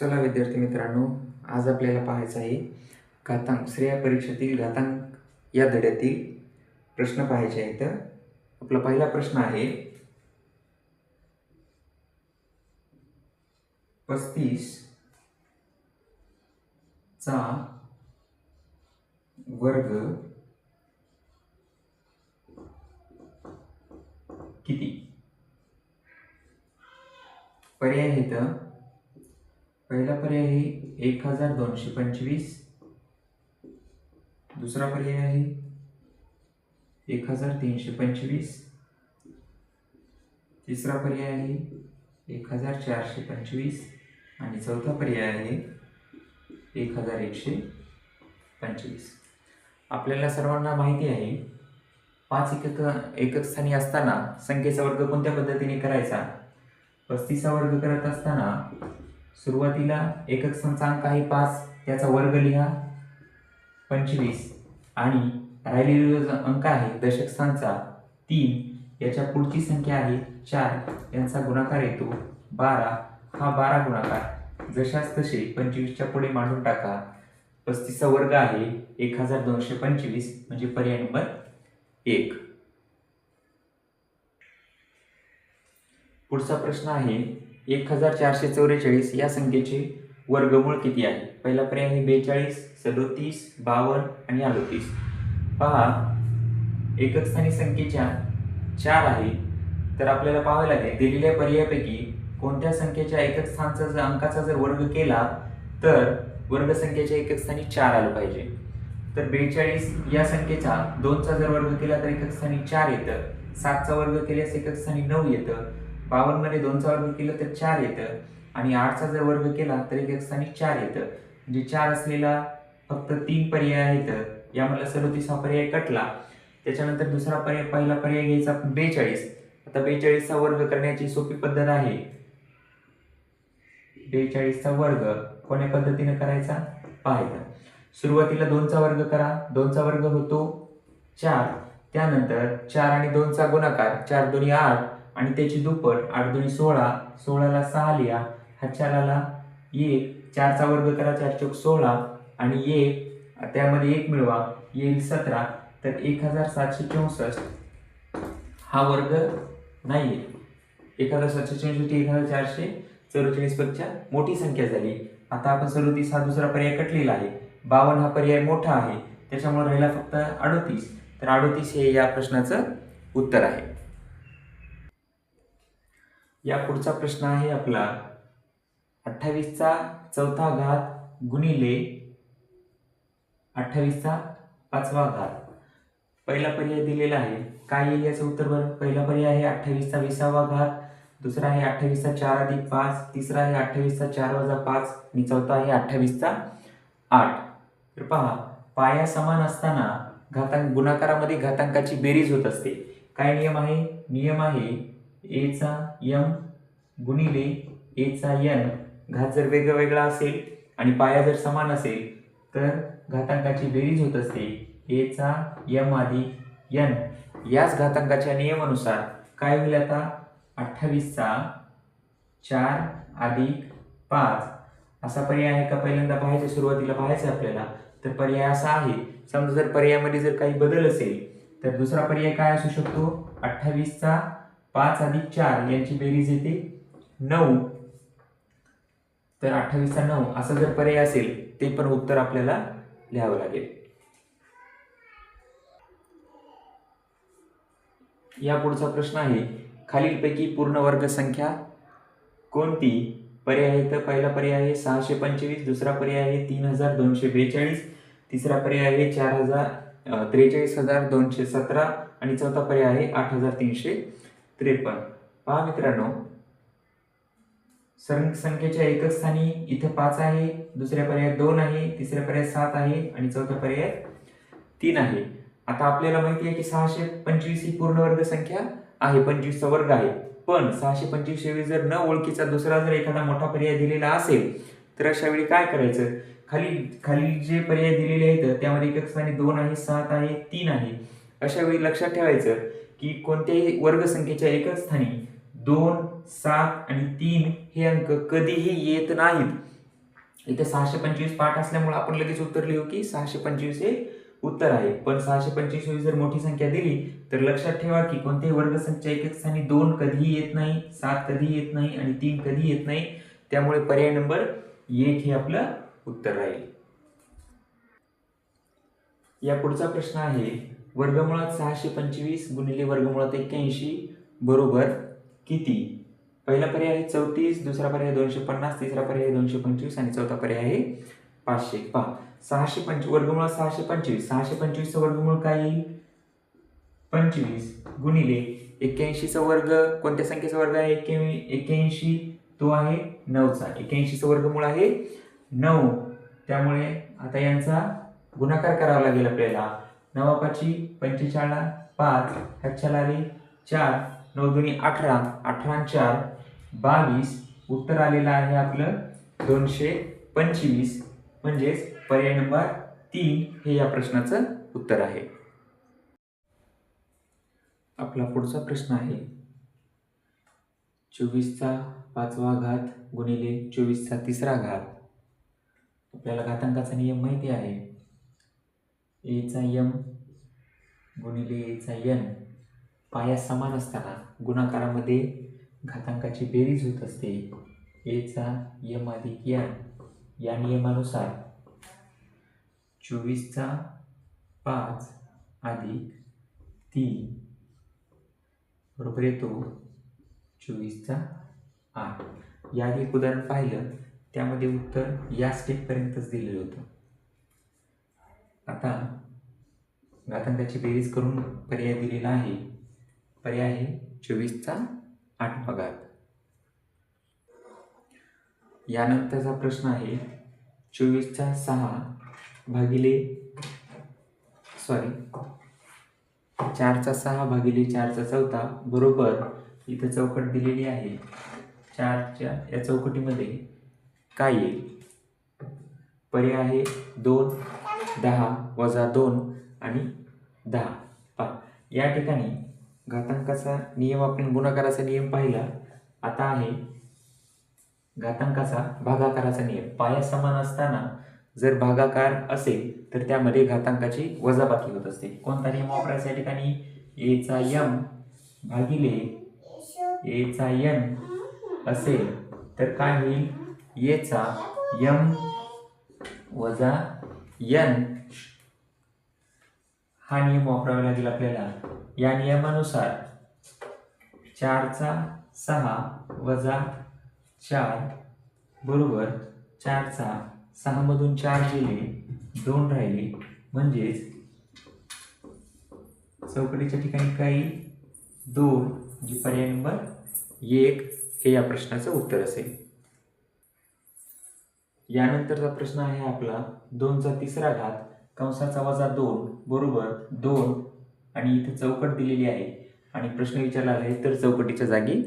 चला विद्यार्थी मित्रांनो आज आपल्याला पाहायचं आहे घातांक. श्रेया परीक्षेतील घातांक या धड्यातील प्रश्न पाहायचे आहेत. आपला पहिला प्रश्न आहे पस्तीस चा वर्ग किती? पर्याय आहेत. पहिला पर्याय आहे एक हजार दोनशे पंचवीस. दुसरा पर्याय आहे एक हजार तीनशे पंचवीस. तिसरा पर्याय आहे एक हजार चारशे पंचवीस. आणि चौथा पर्याय आहे एक हजार एकशे पंचवीस. आपल्याला सर्वांना माहिती आहे पाच एकक एकक स्थानी असताना संख्येचा वर्ग कोणत्या पद्धतीने करायचा? पस्तीसचा वर्ग करत असताना सुरुवातीला एकक संचांक अंक आहे पाच त्याचा वर्ग लिहा. पंचवीस. आणि राहिलेला जो अंक आहे दशक स्थानचा तीन याच्या पुढची संख्या आहे चार. यांचा गुणाकार येतो बारा. हा बारा गुणाकार. जशाच तसे पंचवीसच्या पुढे मांडून टाका. पस्तीसचा वर्ग आहे एक हजार दोनशे पंचवीस म्हणजे पर्याय नंबर एक. पुढचा प्रश्न आहे एक हजार चारशे चौवेचाळीस या संख्येचे वर्गमूळ किती आहे? पहिला पर्याय आहे बेचाळीस सदोतीस बावन्न आणि अडोतीस. पहा एकक स्थानी संख्येच्या चार आहे. तर आपल्याला पाहावं लागेल दिलेल्या पर्यायापैकी कोणत्या संख्येच्या एकक स्थानचा जर अंकाचा जर वर्ग केला तर वर्ग संख्येच्या एकक स्थानी चार आलं पाहिजे. तर बेचाळीस या संख्येचा दोनचा जर वर्ग केला तर एकक स्थानी चार येतं. सातचा वर्ग केल्यास एकक स्थानी नऊ येतं. बावन्नमध्ये दोनचा वर्ग केला तर चार येतं. आणि आठचा जर वर्ग केला तर एक स्थानी चार येतं. म्हणजे चार असलेला फक्त तीन पर्याय आहेत. यामधला सदोतीस हा पर्याय कटला. त्याच्यानंतर दुसरा पर्याय पहिला पर्याय घ्यायचा बेचाळीस. आता बेचाळीसचा वर्ग करण्याची सोपी पद्धत आहे. बेचाळीसचा वर्ग कोण्या पद्धतीने करायचा? पाहायचा. सुरुवातीला दोनचा वर्ग करा. दोनचा वर्ग होतो चार. त्यानंतर चार आणि दोनचा गुणाकार. चार दोन्ही आठ. आणि त्याची दुप्पट आठ दोन्ही सोळा सोळाला सहा लिहा हा चाराला एक चारचा वर्ग करा चार चौक सोळा आणि एक त्यामध्ये एक मिळवा येईल सतरा तर एक हजार सातशे चौसष्ट. हा वर्ग नाही आहे एक हजार सातशे चौसष्ट एक हजार चारशे चौवेचाळीसपेक्षा मोठी संख्या झाली. आता आपण सदोतीस हा दुसरा पर्याय कटलेला आहे. बावन्न हा पर्याय मोठा आहे. त्याच्यामुळे राहिला फक्त अडोतीस. तर अडोतीस हे या प्रश्नाचं उत्तर आहे. या पुढचा प्रश्न आहे आपला. अठ्ठावीसचा चौथा घात गुणिले अठ्ठावीसचा पाचवा घात. पहिला पर्याय दिलेला आहे. काय येईल याचं उत्तर बरं? पहिला पर्याय आहे अठ्ठावीसचा विसावा घात. दुसरा आहे अठ्ठावीसचा चार अधिक पाच. तिसरा आहे अठ्ठावीसचा चार वजा पाच. आणि चौथा आहे अठ्ठावीसचा आठ. तर पहा पाया समान असताना घातांक गुणाकारामध्ये घातांकाची बेरीज होत असते. काय नियम आहे? नियम आहे एचा यम गुणिले एचा यन घात जर वेगळा वेगळा असेल आणि पाया जर समान असेल तर घातांकाची बेरीज होत असते. एचा यम आधी यन. याच घातांकाच्या नियमानुसार काय होईल आता? अठ्ठावीसचा चार अधिक पाच. असा पर्याय आहे का? पहिल्यांदा पाहायचं सुरुवातीला पाहायचं आपल्याला. तर पर्याय असा आहे समजा जर पर्यायामध्ये जर काही बदल असेल तर दुसरा पर्याय काय असू शकतो? अठ्ठावीसचा पाच अधिक चार यांची बेरीज येते नऊ. तर अठ्ठावीसचा नऊ. असा जर पर्याय असेल ते पण उत्तर आपल्याला लिहावं लागेल. या पुढचा प्रश्न आहे खालीलपैकी पूर्ण वर्ग संख्या कोणती? पर्याय आहे तर पहिला पर्याय आहे सहाशे पंचवीस दुसरा पर्याय आहे तीन हजार दोनशे बेचाळीस तिसरा पर्याय आहे चार हजार त्रेचाळीस हजार दोनशे सतरा आणि चौथा पर्याय आहे आठ हजार तीनशे त्रेपन्न. पहा मित्रांनो. सं संख्येच्या एकच स्थानी इथं पाच आहे दुसऱ्या पर्यायात दोन आहे तिसऱ्या पर्यायात सात आहे आणि चौथ्या पर्यायात तीन आहे. आता आपल्याला माहिती आहे की सहाशे पंचवीस ही पूर्ण वर्ग संख्या आहे पंचवीसचा वर्ग आहे. पण सहाशे पंचवीस जर न ओळखीचा दुसरा जर एखादा मोठा पर्याय दिलेला असेल तर अशा वेळी काय करायचं? खाली खाली जे पर्याय दिलेले आहेत त्यामध्ये एकक स्थानी दोन आहे सात आहे तीन आहे. अशा वेळी लक्षात ठेवायचं की कोणत्याही वर्गसंख्येच्या एकाच एकच स्थानी दोन सात आणि तीन हे अंक कधीही येत नाहीत. इथे सहाशे पंचवीस पाठ असल्यामुळे आपण लगेच उत्तर लिहू की सहाशे पंचवीस हे उत्तर आहे. पण सहाशे पंचवीस जर मोठी संख्या दिली तर लक्षात ठेवा की कोणत्याही वर्गसंख्या एकाच स्थानी दोन कधीही येत नाही सात कधी येत नाही आणि तीन कधी येत नाही. त्यामुळे पर्याय नंबर एक हे आपलं उत्तर राहील. या पुढचा प्रश्न आहे वर्गमुळात सहाशे पंचवीस गुणिले वर्गमुळात एक्क्याऐंशी बरोबर किती? पहिला पर्याय आहे चौतीस दुसरा पर्याय दोनशे पन्नास तिसरा पर्याय दोनशे पंचवीस आणि चौथा पर्याय आहे पाचशे पहा सहाशे पंच वर्गमुळात सहाशे पंचवीस. सहाशे पंचवीसचं वर्गमूळ काय? येईल पंचवीस गुणिले एक्क्याऐंशीचा वर्ग कोणत्या संख्येचा वर्ग आहे? एक्के एक्क्याऐंशी. तो आहे नऊचा. एक्क्याऐंशीचा वर्गमूळ आहे नऊ. त्यामुळे आता यांचा गुणाकार करावा लागेल आपल्याला. नवापाची पंचेचाळीस पाच ह्याच्याला चार नऊ दोन्ही अठरा अठरा चार बावीस उत्तर आलेलं आहे आपलं दोनशे पंचवीस. म्हणजेच पर्याय नंबर तीन हे या प्रश्नाचं उत्तर आहे. आपला पुढचा प्रश्न आहे. चोवीसचा पाचवा घात गुणिले चोवीसचा तिसरा घात. आपल्याला घातांकाचा नियम माहिती आहे. एचा यम गुणिले एचा यन पाया समान असताना गुणाकारामध्ये घातांकाची बेरीज होत असते. एचा यम अधिक यन या नियमानुसार चोवीसचा पाच अधिक तीन बरोबर येतो चोवीसचा आठ. याआधी एक उदाहरण पाहिलं. त्यामध्ये उत्तर या स्टेपपर्यंतच दिलेलं होतं. आता घातांकाची बेरीज करून पर्याय दिलेला आहे. पर्याय आहे चोवीसचा आठवा घात यानंतरचा प्रश्न आहे चोवीसचा सहा भागिले सॉरी चारचा सहा भागिले चारचा चौथा बरोबर इथं चौकट दिलेली आहे. चारच्या या चौकटीमध्ये काय येईल? पर्याय आहे दोन दहा वजा दोन आणि दहा. पा या ठिकाणी घातांकाचा नियम आपण गुणाकाराचा नियम पाहिला. आता आहे घातांकाचा भागाकाराचा नियम. पाया समान असताना जर भागाकार असेल तर त्यामध्ये घातांकाची वजाबाकी होत असते. कोणता नियम वापरायचा या ठिकाणी? एचा यम भागिले एचा यन असेल तर काय होईल? येचा यम वजा यन हा नियम वापरावा लागेल आपल्याला. या नियमानुसार चारचा सहा वजा चार बरोबर चारचा सहामधून चार गेले दोन राहिले. म्हणजेच चौकटीच्या ठिकाणी काही दोन जी पर्याय नंबर एक हे या प्रश्नाचं उत्तर असेल. यानंतरचा प्रश्न आहे आपला. दोनचा तिसरा घात कंसाचा वजा दोन बरोबर दोन आणि इथे चौकट दिलेली आहे. आणि प्रश्न विचारला आहे तर चौकटीच्या जागी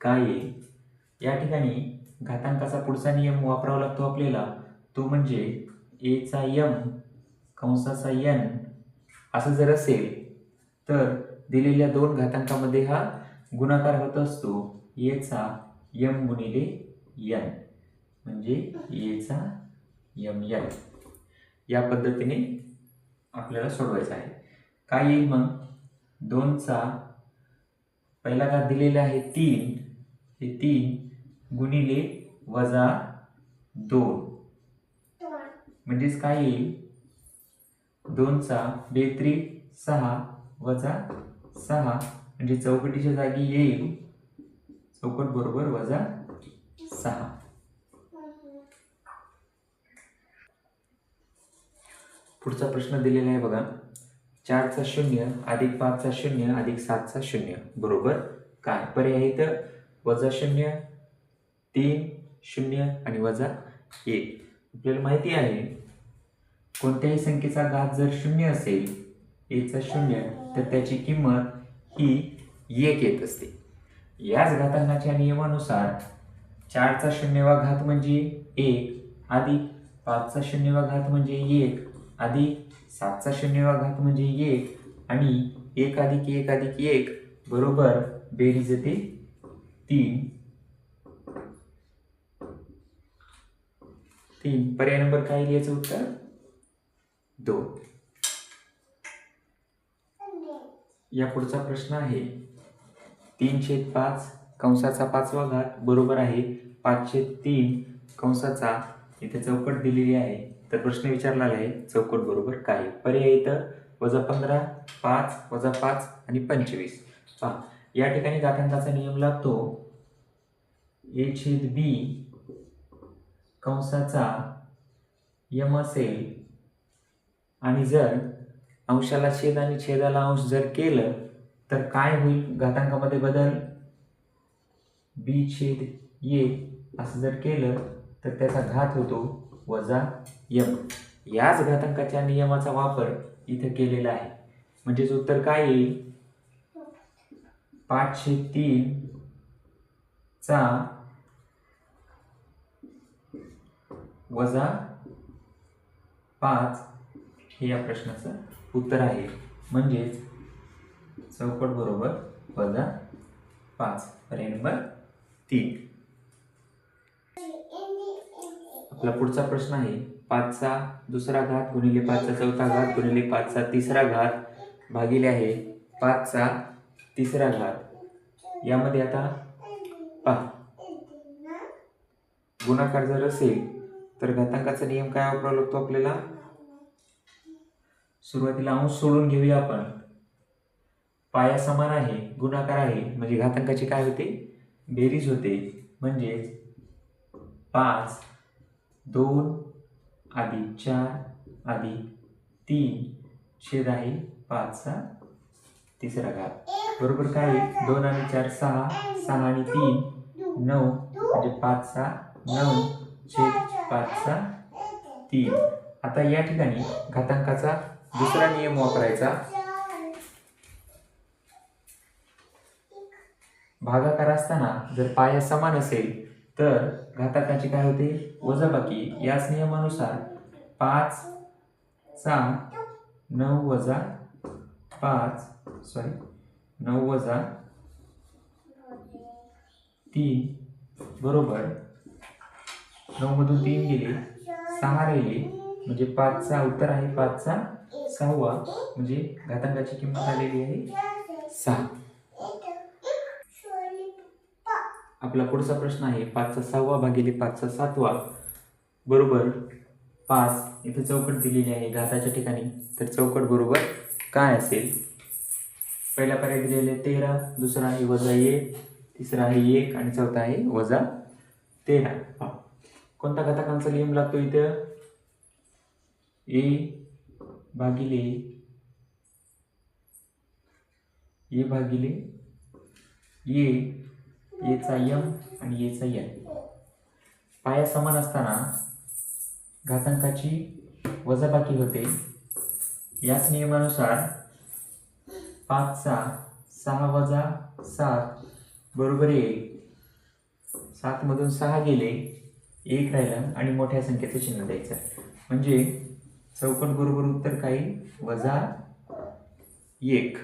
काय येईल या ठिकाणी घातांकाचा पुढचा नियम वापरावा लागतो आपल्याला. तो म्हणजे एचा यम कंसाचा यन असं जर असेल तर दिलेल्या दोन घातांकामध्ये हा गुणाकार होत असतो. येचा यम गुणिले यन म्हणजे येचा यम यन या पद्धतीने आपल्याला सोडवायचं आहे. काय येईल मग? दोनचा पहिला घात दिलेला आहे तीन. हे तीन गुणिले वजा दोन. म्हणजेच काय येईल? दोनचा बेत्री सहा वजा सहा. म्हणजे चौकटीच्या जागी येईल. चौकट बरोबर वजा सहा पुढचा प्रश्न दिलेला आहे बघा. चारचा शून्य अधिक पाचचा शून्य अधिक सातचा शून्य. बरोबर? काय? पर्याय इथं. वजा शून्य तीन शून्य आणि वजा एक. आपल्याला माहिती आहे कोणत्याही संख्येचा घात जर शून्य असेल एचा शून्य तर त्याची किंमत ही एक येत असते. याच घातांकाच्या नियमानुसार चारचा शून्यवा घात म्हणजे एक अधिक पाचचा शून्यवा घात म्हणजे एक. अधिक सातचा शून्यवा घात म्हणजे एक आणि एक अधिक एक अधिक एक बरोबर बेरीज येते तीन. तीन. पर्याय नंबर काय लिहायचं उत्तर? दोन. या पुढचा प्रश्न आहे. तीन छेद पाच कंसाचा पाचवा घात बरोबर आहे पाचशे तीन कंसाचा इथे चौकट दिलेली आहे. तर प्रश्न विचारला आहे चौकट बरोबर काय? पर्याय इथं वजा पंधरा पाच वजा पाच आणि पंचवीस. पहा या ठिकाणी घातांकाचा नियम लागतो. ए छेद बी कंसाचा यम असेल. आणि जर अंशाला छेद आणि छेदाला अंश जर केलं तर काय होईल? घातांकामध्ये बदल? बी छेद ये असं जर केलं तर त्याचा घात होतो वजा यम. याच घातांकाच्या नियमाचा वापर इथं केलेला आहे. म्हणजेच उत्तर काय येईल? पाचशे तीन चा वजा पाच हे या प्रश्नाचं उत्तर आहे. म्हणजेच चौकट बरोबर वजा पाच. पर्याय नंबर तीन. आपला पुढचा प्रश्न आहे पाचचा दुसरा घात गुणिले पाचचा चौथा घात गुणिले पाचचा तिसरा घात भागिले आहे पाचचा तिसरा घात. यामध्ये आता पहा. गुणाकार जर असेल तर घातांकाचा नियम काय वापरावा लागतो आपल्याला? सुरुवातीला अंश सोडून घेऊया आपण. पाया समान आहे गुणाकार आहे म्हणजे घातांकाची काय होते? बेरीज होते. म्हणजेच पाच दोन अधिक चार अधिक तीन छेद आहे पाचचा तिसरा घात. बरोबर काय आहे? दोन आणि चार सहा सहा आणि तीन नऊ म्हणजे पाचचा नऊ छेद पाचचा तीन. आता या ठिकाणी घातांकाचा दुसरा नियम वापरायचा. भागाकार असताना जर पाया समान असेल तर घाताकाची काय होते? वजाबाकी. याच नियमानुसार पाच सहा नऊ वजा पाच सॉरी नऊ वजा तीन बरोबर नऊमधून तीन गेले सहा राहिले म्हणजे पाचचा उत्तर आहे पाचचा सहावा म्हणजे घातांकाची किंमत आलेली आहे सहा आपला पुढचा प्रश्न आहे पाचचा सहावा भागिले पाचचा सातवा. बरोबर पाच इथं चौकट दिलेली आहे घाताच्या ठिकाणी. तर चौकट बरोबर काय असेल? पहिला पर्याय दिलेले तेरा दुसरा आहे वजा एक तिसरा आहे एक आणि चौथा आहे वजा तेरा. कोणता घटकांचा नियम लागतो इथं? ए भागिले ए भागिले ए एचा यम आणि एचा यन. पाया समान असताना घातांकाची वजाबाकी होते. याच नियमानुसार पाचचा सहा वजा सात बरोबर एक. सातमधून सहा गेले एक राहिलं आणि मोठ्या संख्येचं चिन्ह द्यायचं. म्हणजे चौकट बरोबर उत्तर काही वजा एक.